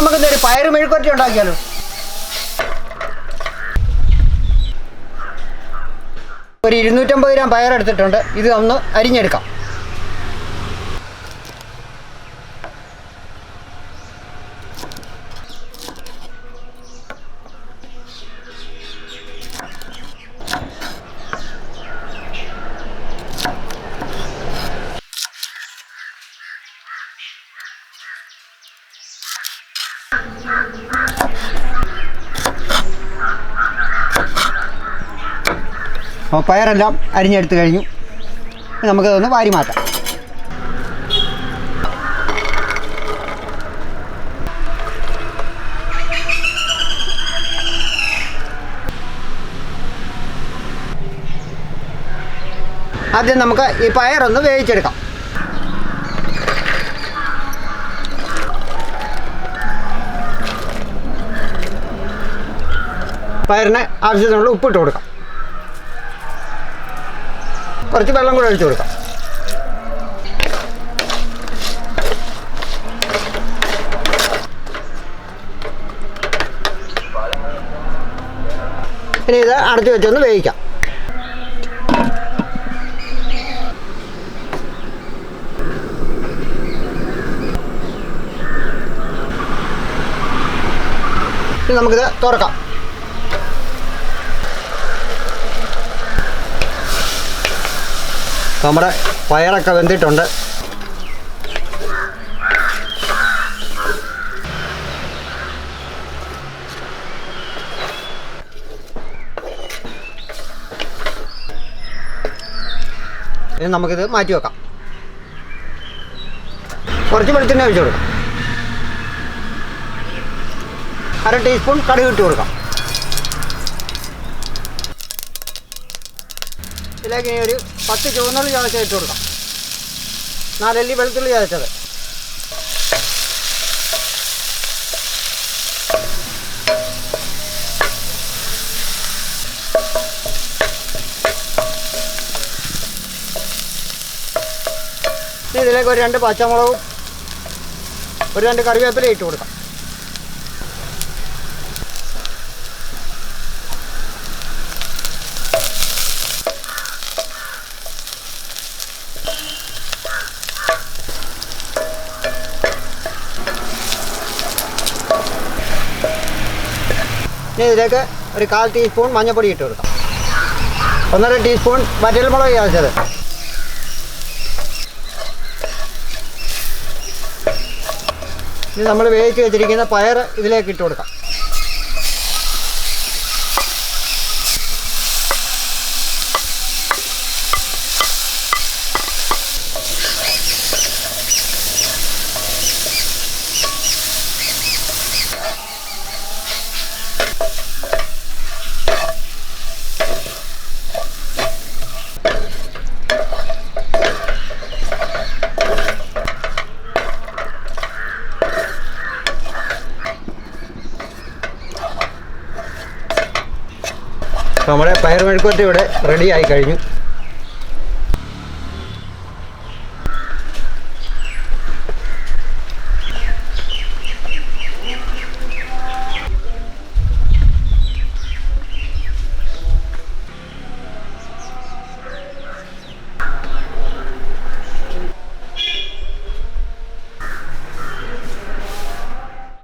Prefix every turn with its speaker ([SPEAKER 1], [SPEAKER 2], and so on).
[SPEAKER 1] നമുക്ക് ഒരു പയറ് മെഴുക്കുവരട്ടി ഉണ്ടാക്കിയാലോ? ഒരു ഇരുന്നൂറ്റമ്പത് ഗ്രാം പയർ എടുത്തിട്ടുണ്ട്. ഇത് ഒന്ന് അരിഞ്ഞെടുക്കാം. അപ്പോൾ പയറെല്ലാം അരിഞ്ഞെടുത്ത് കഴിഞ്ഞു. നമുക്കതൊന്ന് വാരി മാറ്റാം. ആദ്യം നമുക്ക് ഈ പയറൊന്ന് വേവിച്ചെടുക്കാം. പയറിന് ആവശ്യത്തിനുള്ള ഉപ്പിട്ട് കൊടുക്കാം. കുറച്ച് വെള്ളം കൂടെ ഒഴിച്ചു കൊടുക്കാം. ഇനി ഇത് അടച്ചു വെച്ചൊന്ന് വേവിക്കാം. നമുക്കിത് തുറക്കാം. നമ്മുടെ പയറൊക്കെ വെന്തിട്ടുണ്ട്. ഇനി നമുക്കിത് മാറ്റി വെക്കാം. കുറച്ച് വെളിച്ചെണ്ണ ഒഴിച്ചു കൊടുക്കാം. അര ടീസ്പൂൺ കടുക് ഇട്ട് കൊടുക്കാം. ഇതിലേക്ക് ഒരു പത്ത് ചുവന്നുള്ളി ചതച്ച് ഇട്ട് കൊടുക്കാം. നാലല്ലി വെളുത്തുള്ളി ചതച്ചത്. ഇതിലേക്ക് ഒരു രണ്ട് പച്ചമുളകും ഒരു രണ്ട് കറിവേപ്പിലയും ഇട്ട് കൊടുക്കാം. ഇനി ഇതിലേക്ക് ഒരു കാൽ ടീസ്പൂൺ മഞ്ഞൾപ്പൊടി ഇട്ട് കൊടുക്കാം. ഒന്നര ടീസ്പൂൺ വറ്റൽമുളക് ചതച്ചത് ഇനി നമ്മൾ വേവിച്ച് വെച്ചിരിക്കുന്ന പയർ ഇതിലേക്ക് ഇട്ട് കൊടുക്കാം. നമ്മുടെ പയർ മെഴുക്കുവരട്ടി ഇവിടെ റെഡി ആയി കഴിഞ്ഞു.